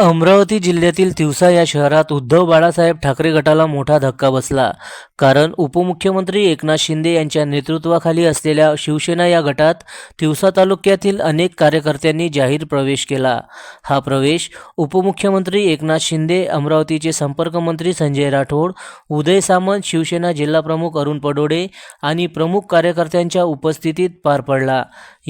अमरावती जिल्ह्यातील तिवसा या शहरात उद्धव बाळासाहेब ठाकरे गटाला मोठा धक्का बसला. कारण उपमुख्यमंत्री एकनाथ शिंदे यांच्या नेतृत्वाखाली असलेल्या शिवसेना या गटात तिवसा तालुक्यातील अनेक कार्यकर्त्यांनी जाहीर प्रवेश केला. हा प्रवेश उपमुख्यमंत्री एकनाथ शिंदे अमरावतीचे संपर्कमंत्री संजय राठोड उदय सामंत शिवसेना जिल्हाप्रमुख अरुण पडोडे आणि प्रमुख कार्यकर्त्यांच्या उपस्थितीत पार पडला.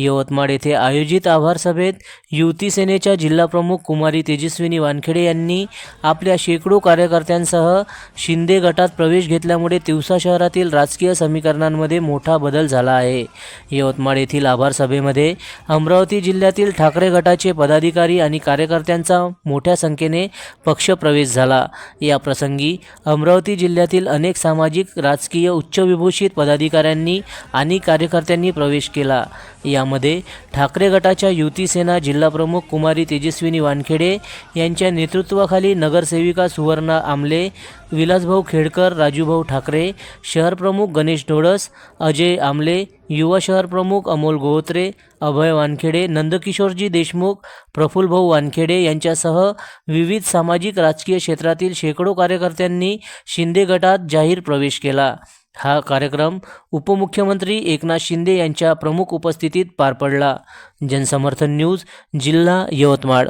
यवतमाळ येथे आयोजित आभार सभेत युती सेनेच्या जिल्हाप्रमुख कुमारी तेजस्विनी वानखेडे यांनी आपल्या शेकडो कार्यकर्त्यांसह शिंदे गटात प्रवेश घेतल्यामुळे तिवसा शहरातील राजकीय समीकरणांमध्ये मोठा बदल झाला आहे. यवतमाळ येथील आभार सभेमध्ये अमरावती जिल्ह्यातील ठाकरे गटाचे पदाधिकारी आणि कार्यकर्त्यांचा मोठ्या संख्येने पक्षप्रवेश झाला. या प्रसंगी अमरावती जिल्ह्यातील अनेक सामाजिक राजकीय उच्चविभूषित पदाधिकाऱ्यांनी आणि कार्यकर्त्यांनी प्रवेश केला. या यामध्ये ठाकरे गटाच्या युती सेना जिल्हाप्रमुख कुमारी तेजस्विनी वानखेडे यांच्या नेतृत्वाखाली नगरसेविका सुवर्णा आमले विलासभाऊ खेडकर राजूभाऊ ठाकरे शहरप्रमुख गणेश ढोळस अजय आमले युवा शहर प्रमुख अमोल गोहोत्रे अभय वानखेडे नंदकिशोरजी देशमुख प्रफुल्लभाऊ वानखेडे यांच्यासह विविध सामाजिक राजकीय क्षेत्रातील शेकडो कार्यकर्त्यांनी शिंदे गटात जाहीर प्रवेश केला. हा कार्यक्रम उपमुख्यमंत्री एकनाथ शिंदे यांच्या प्रमुख उपस्थितीत पार पडला. जनसमर्थन न्यूज जिल्हा यवतमाळ.